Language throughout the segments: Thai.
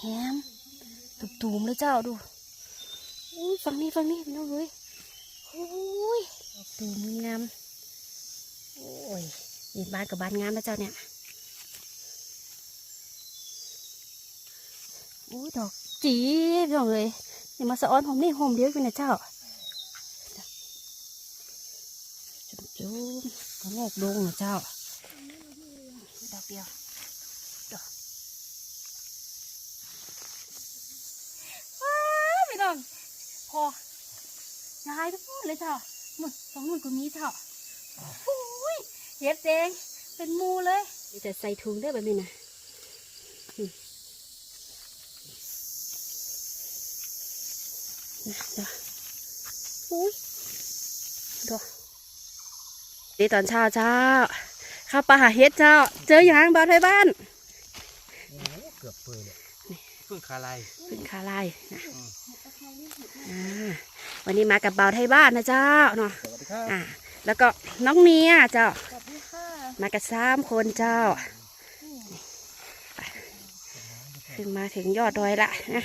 แฮมตุบตูมเลยเจ้าดูอุ้ยฟังนี่ฟังนี่พี่น้องเอ้ยโอ้ยดอกตูมงามโอ้ยนี่บ้านกับบ้านงามนะเจ้าเนี่ยโอ้ยดอกจีพี่น้องเลยนี่มาสะอ้อนผมนี่หอมเดียวอยู่นะเจ้าจุ่มจุ่มก็แงกดงนะเจ้าดอกเดียว พี่น้องพ อยายทุกคนเลยเจ้าหมดสองหมื่นกว่านี้เจ้าโอ้ยเห็ดแดงเป็นหมูเลยมีแต่ใส่ถุงได้แบบนี้นะอืมนะเดี๋ยวอุ้ยดูดีตอนเช้าเจ้าเข้าป่าหาเห็ดเจ้า เจออย่างบ้านไทยบ้านโอ้เกือบเปื่อยเลย พึ่งคาไลพึ่งคาไลนะอ่าวันนี้มากับเบาวไทยบ้านนะเจ้าเนาะสวัสดีครับอ่าแล้วก็น้องเมียเจ้าสวัสดีค่ะมากับสามคนเจ้าขึ้นมาถึงยอดดอยละนะ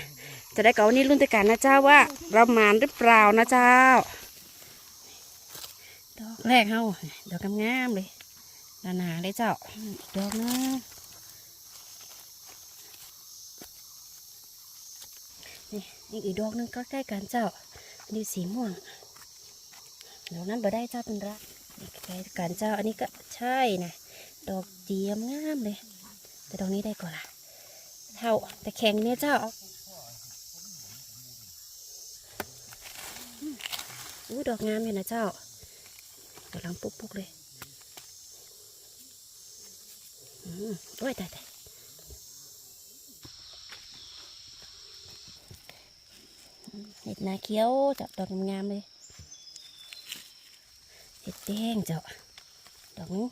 จะได้กับวันนี้รุ่นตะการนะเจ้าว่า เรามานหรือเปล่านะเจ้าดอกแรกเฮาดอกงามๆเลยหนาๆเลยเจ้าอีกดอกนึง นี่อีกดอกนึงก็ใกล้กันเจ้าอันนี้สีม่วงดอกนั้นบ่ได้เจ้าเป็นรักใกล้กันเจ้าอันนี้ก็ใช่นะดอกเจียมงามเลย แต่ดอกนี้ได้ก่อนละเท่าแต่แข็งเนี่ยเจ้าอู้ดอกงามอยู่นะเจ้ากำลังปุ๊กๆเลย อืมโอ้ยตายตายอืม เห็ดนาเขียวเจ้าดอกงามๆเลยเห็ดแดงเจ้าดอกนี้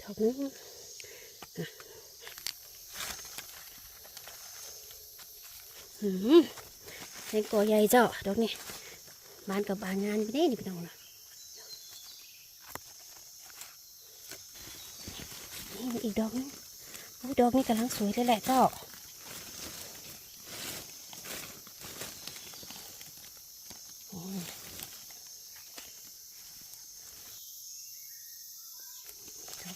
ดอกนี้อะอืมเห็ดกอใหญ่เจ้าดอกนี้บ้านกับบานงานไปได้นี่พี่น้องนะนี่อีกดอกนึงดอกนี้กำลังสวยเลยแหละเจ้าอืม ดอกนี้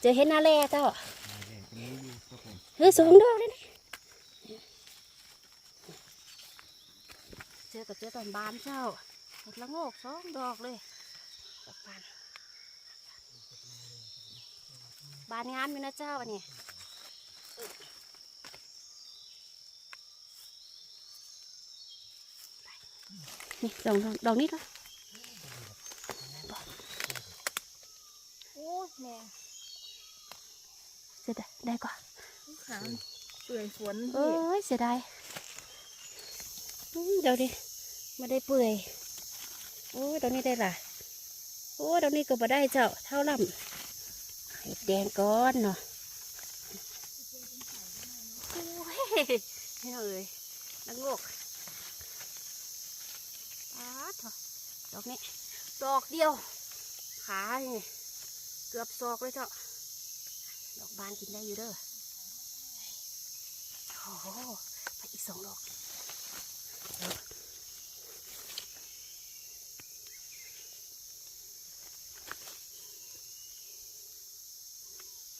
เจอเห็นนาแลเจ้าเฮ้ยสองดอกเลยนี่เจอกับเจอตอนบานเจ้าเห็ดละโงกสองดอกเลยดอกบานบานงามอยู่นะเจ้าอันนี้นี่ดอกดอกดอกนี้ก็โอ้ย แม่เสียดายได้กว่าขามเปื่อยฝนเอ้ยเสียดายอืมเดี๋ยวดิไม่ได้เปื่อยโอ้ยเดี๋ยวนี้ได้ละโอ้ยเดี๋ยวนี้ก็มาได้เจ้าเท่าลำเห็ดแดงก้อนเนาะโอ้ยนี่เอาเลยนังงกอาเถอะดอกนี้ดอกเดียวขาเนี่ย เกือบศอกเลยเจ้าดอกบานกินได้อยู่เด้อโอ้โหไปอีกสองดอก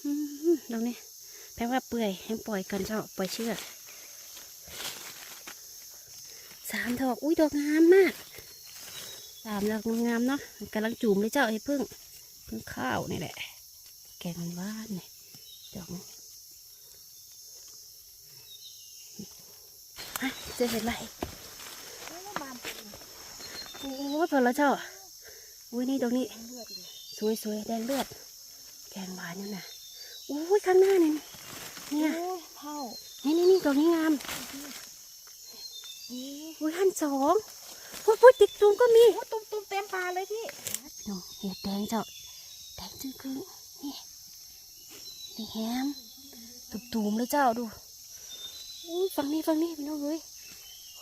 อืมดอกนี้แปลว่าเปื่อยให้ปล่อยกันเจ้าปล่อยเชือกสามดอก อุ้ยดอกงามมากสามดอกงามเนาะกำลังจุ่มเลยเจ้าไอ้พึ่ง พึ่งข้าวนี่แหละ แกงมันบ้านนี่ดอกนี้อะเจอเห็นอะไรแล้วบานเป็นโอ้ยพอแล้วเจ้าอุ้ยนี่ตรงนี้เลือดเลยสวยๆแดงเลือด แกงหวานนี่นะอุ้ยข้างหน้าเนี่ยเนี่ยโอ้ยเท่านี่นี่นี่ตรงนี้งามนี่อุ้ยหันสองอุ้ยอุ้ยติ๊กตูมก็มีโอ้ตุ้มตุ้มเต็มปลาเลยพี่น้องเห็ดแดงเจ้า แดงจึงครึ่งนี่นี่แฮมตุ่มๆเลยเจ้าดูอุ้ยฟังนี่ฟังนี่พี่น้องเอ้ย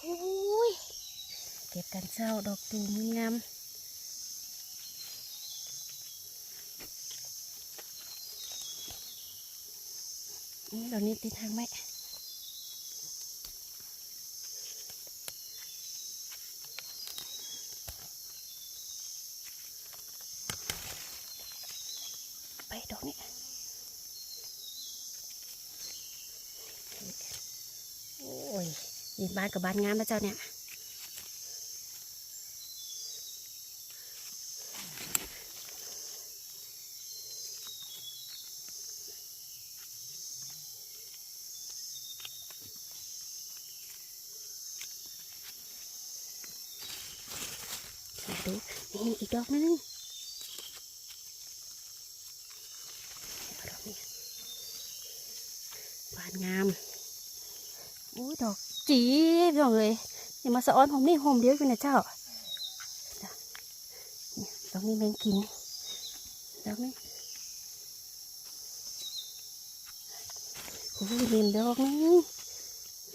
อุ้ยเก็บกันเจ้าดอกตูมงามนี่เรานี่ติดทางไหมไปดอกนี้โอ้ยยิ นบ้านกับบ้านงามแล้วเจ้าเนี่ยดูนี่อีกดอกนึงดอกนี้บานงามโอ้ยดอก จีบดอกเลยอย่มาสะอ้อนผมนี่ผมเดียวอยู่นะเจ้าจ้ะนี่ดอกนี้แมงกินดอกนี้โอ้ยเรียนดอกนึง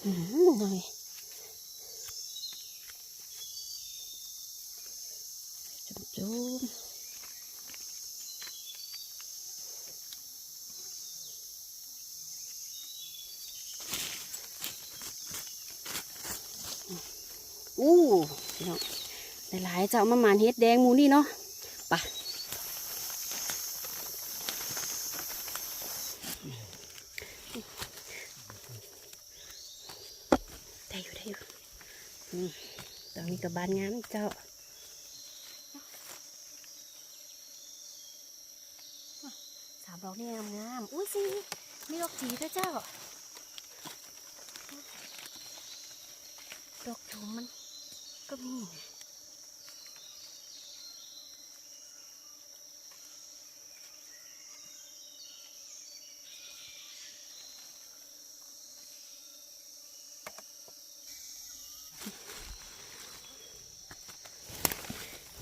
อืมหน่อยจุ่ม อู้พี่น้องหลายๆจะเอามาหมานเฮ็ดแดงมูนี่เนาะไปะได้อยู่ได้อยู่ตอนนี้กับบานงามเจ้าสามดอกนี่งามๆอุ้ยสิมีดอกจีด้วยเจ้าดอกจูมมัน ก็มี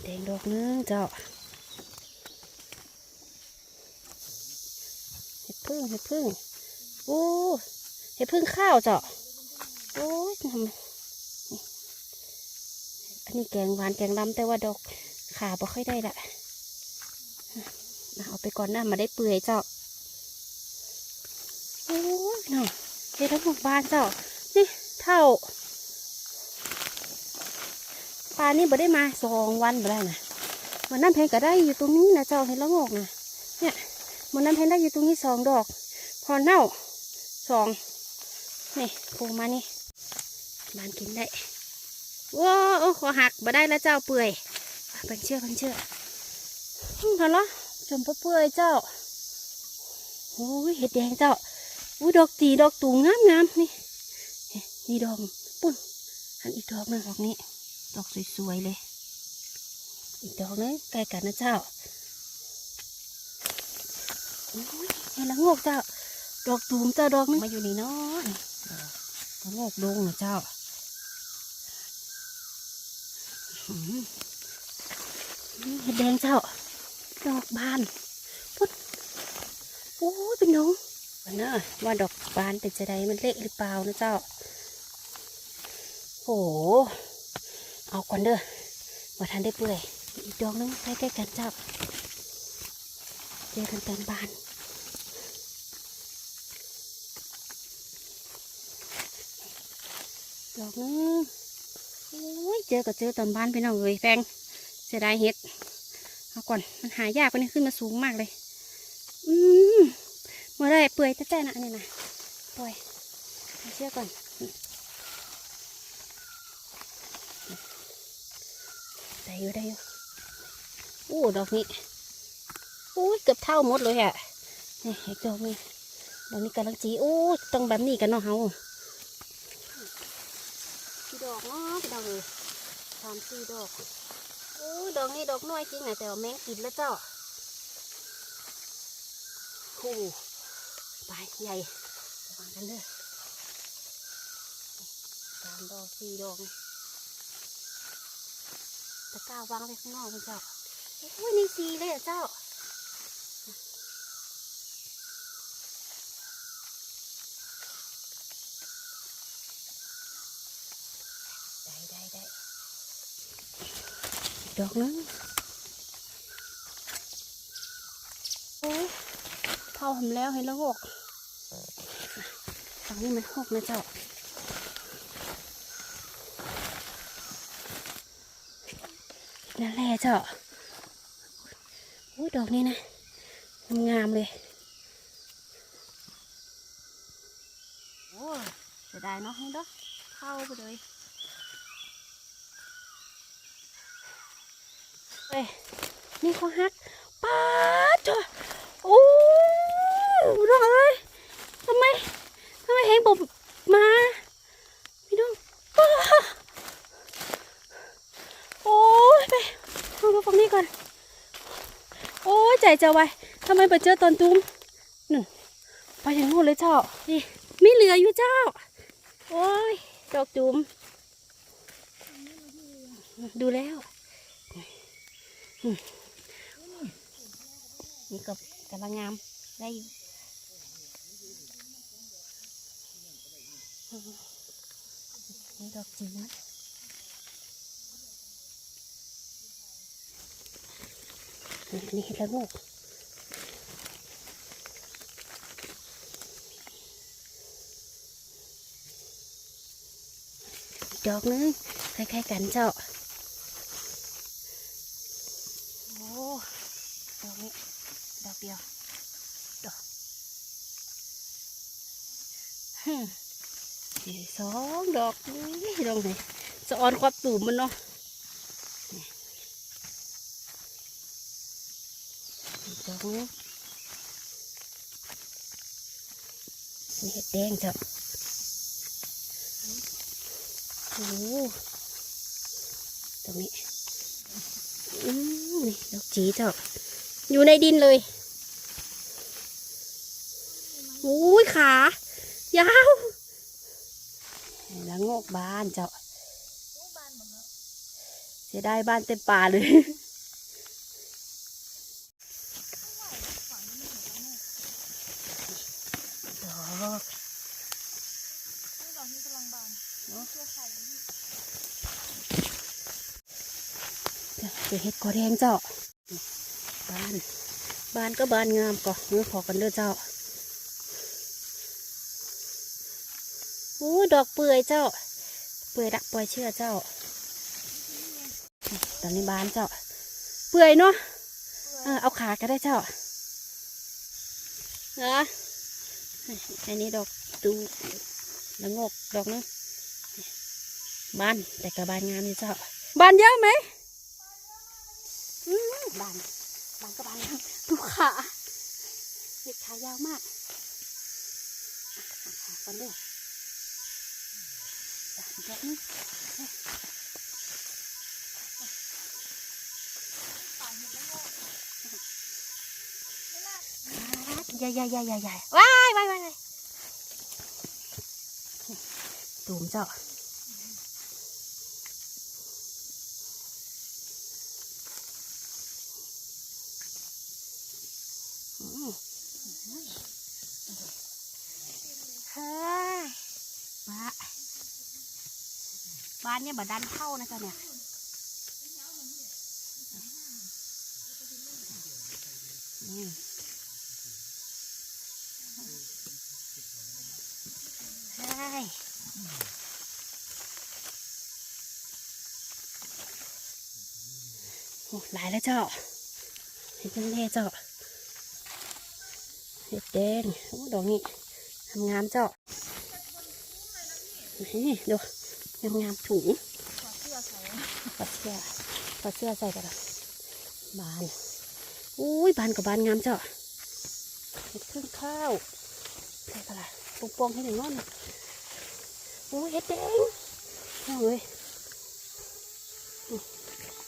แดงดอกนึงเจ้าเห็ดพึ่งเห็ดพึ่งโอ้เห็ดพึ่งข้าวเจ้าโอ้ยทำนี่อั นี่แกงหวานแกงลำแต่ว่าดอกขาบ่ค่อยได้ละเอาไปก่อนนะมาได้เปื่อยเจ้าโอ้ยเนาะเห็ดทั้งหมดบานเจ้า นี่เท่าปลานี่บ่ได้มาสองวันบ่ได้นะวันนั้นเพนก็ได้อยู่ตรงนี้นะเจ้าเห็นแล้วงอกนะเนี่ยมันนั้นเพนได้อยู่ตรงนี้สองดอก พอเน่าสองนี่ปูมานี่บานกินได้ ว้าวโอ้ขอหักมาได้แล้วเจ้าเปื่อยเป็นเชื่อเป็นเชื่ออืมเห็นเหรอจมเปื่อยเจ้าโอ้ยเห็ดแดงเจ้าอุ้ยดอกตีดอกตูงงามงามนี่เฮ้นี่ดอกปุ่นอันอีกดอกหนึงดอกนี้ ดอกสวยๆเลย อีกดอกนึงใกล้กันนะเจ้าโอ้ยเห็นล้วงอกเจ้า ดอกตูมเจ้าดอกนึงมาอยู่นี่เนาะนี่ดอกงอกดงนะเจ้าอื้อหือนี่ เห็ดแดงเจ้า ดอกบานพุดโอ้ยเป็นน้องวันน่ะว่าดอกบานเป็นจะไดมันเละหรือเปล่านะเจ้า โอ้โหเอาก่อนเด้อว่าทันได้เปื่อย อีกดอกนึงใกล้ๆกันเจ้าเจอกันตอนบานดอกนึง เจอก็เจอตอนบ้านพี่น้องเลยแฟงเสียดายเห็ดเอาก่อนมันหายากกว่านี้ขึ้นมาสูงมากเลย อืมเมื่อไรเปื่อยแท้ๆนะอันนี้นะปล่อยเชือกก่อนได้อยู่ได้อยู่โอ้ดอกนี้โอ้ยเกือบเท่าหมดเลยอะนี่ดอกนี้ดอกนี้กำลังจีโอ้ต้องแบบนี้กันเนาะเฮา ดอกเนาะกี่ดอกเลยสามสี่ดอกโอ้ดอกนี้ดอกน้อยจริงนะแต่ว่าแมงกินแล้วเจ้าโอ้ปลายใหญ่วางกันเด้อสามดอกสี่ดอกตะก้าวางไว้ข้างนอกมันเจ้าโอ้ยนี่สีเลยอะเจ้า ได้ได้ได้อีก ดอกนึงโอ้ยเผาหำแล้วให้ละงกฝั่งนี้มันหกนะเจ้านั่นแหละเจ้าโอ้ยดอกนี้นะงามเลยโอ้ยเสียดายเนาะให้ดอกเข้าไปเลย เอ้ยนี่เขาฮักป้าดเถอะโอ้ยดอกเลยทำไมทำไมเฮงบอกมาพี่น้องป้าโอ้ยไปเอามาฝั่งนี้ก่อน โอ้ยใจจะไวทำไมไปเจอตอนตุ้มนึ่งไปอย่างนู้นเลยเจ้านี่ไม่เหลืออยู่เจ้า โอ้ยดอกจุ่มดูแล้ว นี่ก็กำลังงามได้อยู่นี่ดอกจิ๋วนะนี่นี่เห็ดละงกอีกดอกนึงคล้ายๆกันเจ้า โอ้ ดอกนี้ดอกเดียวดอกฮึสองดอกนี่ดอกไหนสะออนควับตูมมันเนาะนี่อีกดอกนึงนี่เห็ดแดงจ้าโอ้ตรงนี้ อืม นี่ดอกจีเจ้าอยู่ในดินเลยโอ้ยขายาวแล้วงอกบานเจ้าโอ้บานหมดแล้วเสียดายบ้านเต็มป่าเลย ดอก นี่ดอกนี้กำลังบานเนาะเชื่อไข่เลยพี่ จ้ะเดี๋ยวเห็ดกอแดงเจ้าบ้านบ้านก็บ้านงามก่อนมือขอกันเด้อเจ้าโอ้ดอกเปื่อยเจ้า เปื่อยดักปล่อยเชื่อเจ้า ตอนนี้บานเจ้า เปื่อยเนาะเออเอาขาก็ได้เจ้าเหรออันนี้ดอกตูแล้วงกดอกนึงบานแต่กับบานงามอยู่เจ้าบานเยอะไหม บานบานก็บานงามดูขาเด็กขายาวมากขาก่อนเด้อจ้ะอีกดอกนึงใหญ่ใหญ่ใหญ่ใหญ่ใหญ่ว้ายว้ายว้ายว้ายตูมเจ้าอืมเฮ้ยบ้าบ้านเนี่ยบดันเข้านะจ๊ะเนี่ยใช่โอ้หลายแล้วเจ้าเห็ดยังแน่เจ้าเห็ดแดงโอ้ดอกนี้ทำงามเจ้านี่ดู งามงามๆถุงขอเสื้อใส่ถอดเสื้อถอดเสื้อใส่กันละบานอุ้ยบานกับบานงามเจ้าเห็ดพึ่งข้าวใส่กันละปองๆให้หนึ่งน้อยหนึ่งโอ้ยเห็ดแดงเอาเลย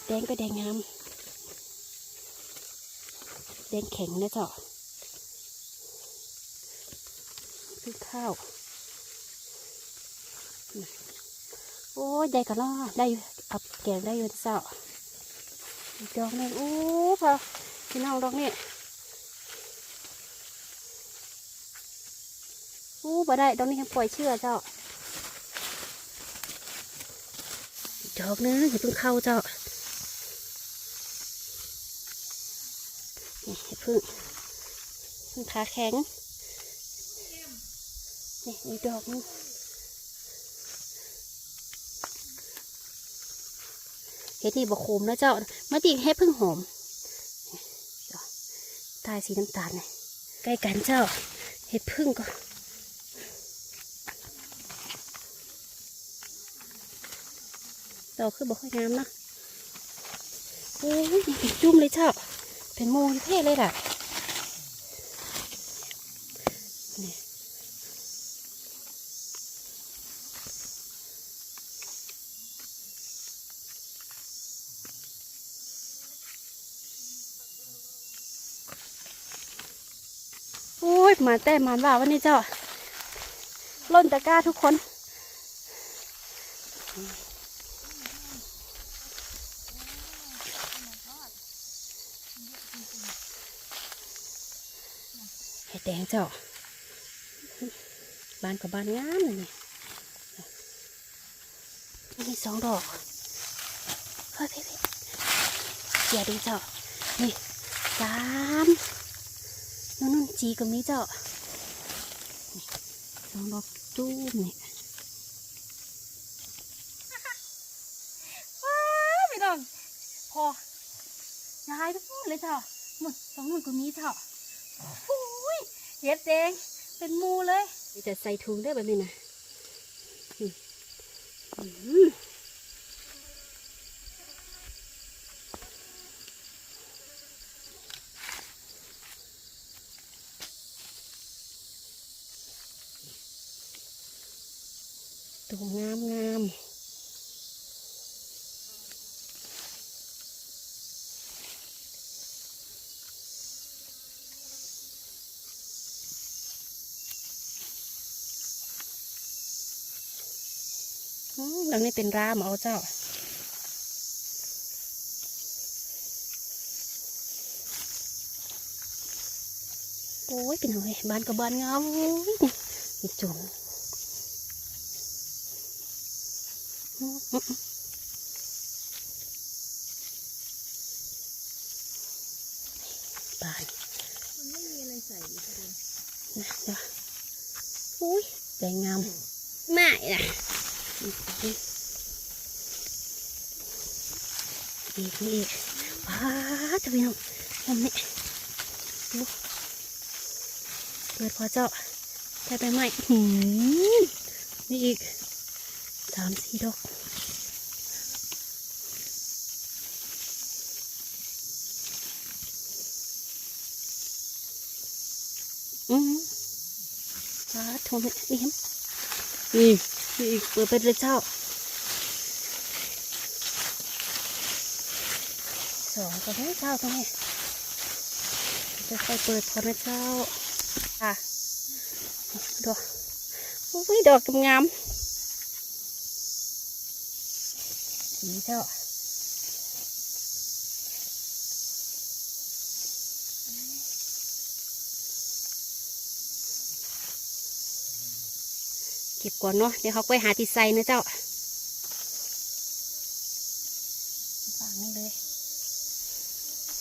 แดงก็แดงงามแดงแข็งนะเจ้าคือข้าวอืม โอ้ยได้กันเนาะได้เอาแกงได้อยู่เจ้าดอกนึงโอ้พอพี่น้องดอกนี่โอ้บ่ได้ดอกนี้ยังปล่อยเชื่อเจ้าดอกนึงอย่าเพิ่งเข้าเจ้านี่อย่าเพิ่งเพิ่งขาแข็งนี่อีกดอกนึง เฮ็ดนี่บกโคมนะเจ้ามาตีเฮ็ดพึ่งหอมเจ้าตายสีน้ำตาลนี่ใกล้กันเจ้าเฮ็ดพึ่งก็ดอกคือบ่ค่อยงามนะโอ้ยจุ่มเลยเจ้าเป็นโมงเท่เลยล่ะ มาแต่มันว่าวันนี้เจ้าล่นตะกร้าทุกคน เห็ดแดงเจ้า บ้านกับบ้านงามเลยนี่มีสองดอกเฮ้ยพี่พี่เสียดีเจ้า นี่สาม จีก็มีเจ้านี่สองดอกจู้มนี่ว้าวพี่น้องพอยายทุกคนเลยเจ้าหมดสองนู่นก็มีเจ้าโอ้ยเห็ดแดงเป็นหมูเลยมีแต่ใส่ถุงได้แบบนี้นะอืมอืมตัว งามงามแล้วนี่เป็นรามเอาเจ้าโอ้ยเป็นไงบ้านกับบ้านงามโอ้ยนี่จงอืมอืมอืม บ้านมันไม่มีอะไรใส่เลยประเด็นนะเดี๋ยวอุ้ยแดงงามไม่นะอีกอีกอีกว้าทำไมน้องทำนี่ดูเปิดพอเจาะได้ไปไหมหืมนี่อีก สามสี่ดอกอืมว้าทำไมนี่เห็นนี่นี่อีกเปิดไปเลยเจ้าสองตัวนี้เจ้าตัวนี้จะค่อยเปิดพอนะเจ้า อะดอกอุ้ยดอกงามๆ สีเจ้าเก็บก่อนเนาะเดี๋ยวเขาไปหาที่ใส่นะเจ้าฝางนี่เลย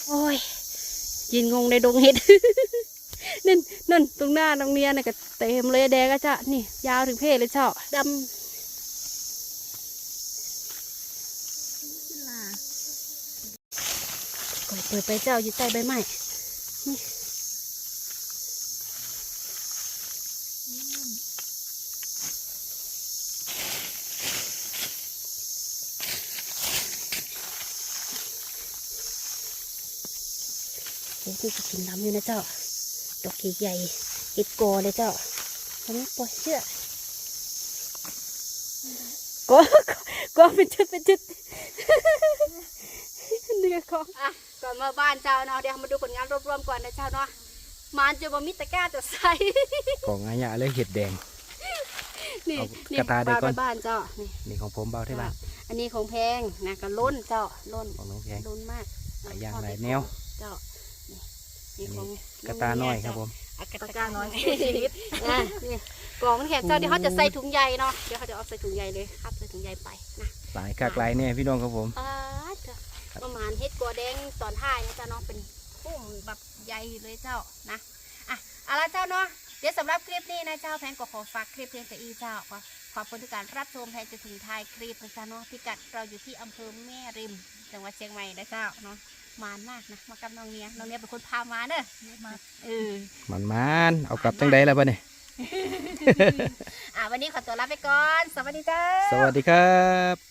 โอ้ยยินงงในดงเห็ดนั่นนั่นตรงหน้าตรงเนี้ยน่ะก็เต็มเลยแดงก็จะนี่ ยาวถึงเพศเลยเจ้าดขึ้นลาำก่อย เปิดไปเจ้าอยู่ใต้ใบไม้นี่โอ้ที่จะกินน้ำอยู่นะเจ้า ดอกใหญ่ๆเห็ดกอเลยเจ้าตอนนี้ปล่อยเชื่อกก็ก็เป็นชุดเป็นชุดเนื้อของอะ ก่อนมาบ้านเจ้าเนาะเดี๋ยวมาดูผลงานรวมๆก่อนนะเจ้าเนาะมันจะบ่มีตะกร้าจะใส่ของอาญะเลยเห็ดแดงนี่เอานี่กระตาได้ก่อนบ้านเจ้านี่นี่ของผมเบาที่บ้านอันนี้ของแพงนะก็ล้นเจ้าล้นของน้องแพงล้นมากหลายอย่างทดหลายได้แนวเจ้านี่นี่อันขนี้องกระตาน้อยครับผมอะกระตาน้อยอะนี่กล่องมันแข็งเจ้าเดี๋ยวเขาจะใส่ถุงใหญ่เนาะเดี๋ยวเขาจะเอาใส่ถุงใหญ่เลยครับใส่ถุงใหญ่ไปนะหลายคากหลายเนี่ยพี่น้องครับผมอ่าจ้ะ ประมาณเฮ็ดกัวแดงตอนท้ายนะเจ้าเนาะเป็นพุ่มแบบใหญ่เลยเจ้านะอะเอาละเจ้าเนาะเดี๋ยวสำหรับคลิปนี้นะเจ้าแพนก็ขอฝากคลิปเพียงแต่อีเจ้าขอขอบคุณทุกการรับชมแพนจะถึงท้ายคลิปนะจ๊ะเนาะพิกัดเราอยู่ที่อำเภอแม่ริม จังหวัดเชียงใหม่นะเจ้าเนาะมานมากนะมากับน้องเนียน้องเนียเป็นคนพามาเนอะมาเออมันมันเอากลับจังใดแล้วบ่เนี่ยอะวันนี้ขอตัวลาไปก่อน สวัสดีจ้าสวัสดีครับ